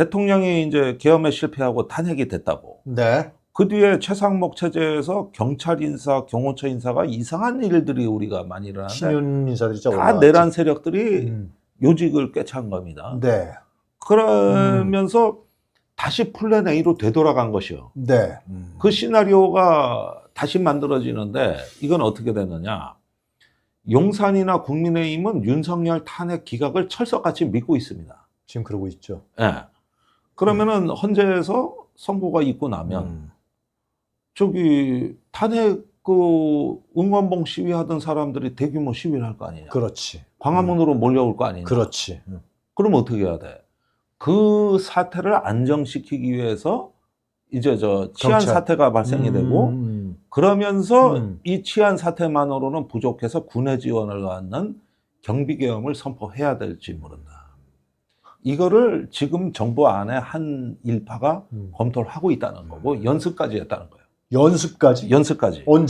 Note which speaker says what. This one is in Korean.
Speaker 1: 대통령이 이제 계엄에 실패하고 탄핵이 됐다고.
Speaker 2: 네.
Speaker 1: 그 뒤에 최상목 체제에서 경찰 인사, 경호처 인사가 이상한 일들이 우리가 많이 일어나는데
Speaker 2: 신윤 인사들이죠.
Speaker 1: 다
Speaker 2: 올라왔죠.
Speaker 1: 내란 세력들이
Speaker 2: 음.
Speaker 1: 요직을 꿰찬 겁니다.
Speaker 2: 네.
Speaker 1: 그러면서 다시 플랜 A로 되돌아간 것이요.
Speaker 2: 네.
Speaker 1: 그 시나리오가 다시 만들어지는데 이건 어떻게 되느냐. 용산이나 국민의힘은 윤석열 탄핵 기각을 철석같이 믿고 있습니다.
Speaker 2: 지금 그러고 있죠.
Speaker 1: 예. 그러면은 헌재에서 선고가 있고 나면
Speaker 2: 음.
Speaker 1: 저기 탄핵 그 응원봉 시위하던 사람들이 대규모 시위를 할 거 아니냐.
Speaker 2: 그렇지.
Speaker 1: 광화문으로 몰려올 거 아니냐.
Speaker 2: 그렇지. 음.
Speaker 1: 그럼 어떻게 해야 돼? 그 사태를 안정시키기 위해서 이제 저 치안
Speaker 2: 경찰.
Speaker 1: 사태가 발생이 되고
Speaker 2: 음.
Speaker 1: 그러면서
Speaker 2: 음.
Speaker 1: 이 치안 사태만으로는 부족해서 군의 지원을 갖는 경비계엄을 선포해야 될지 모른다. 이거를 지금 정부 안에 한 일파가
Speaker 2: 음.
Speaker 1: 검토를 하고 있다는 거고 연습까지 했다는 거예요.
Speaker 2: 연습까지
Speaker 1: 연습까지.
Speaker 2: 언제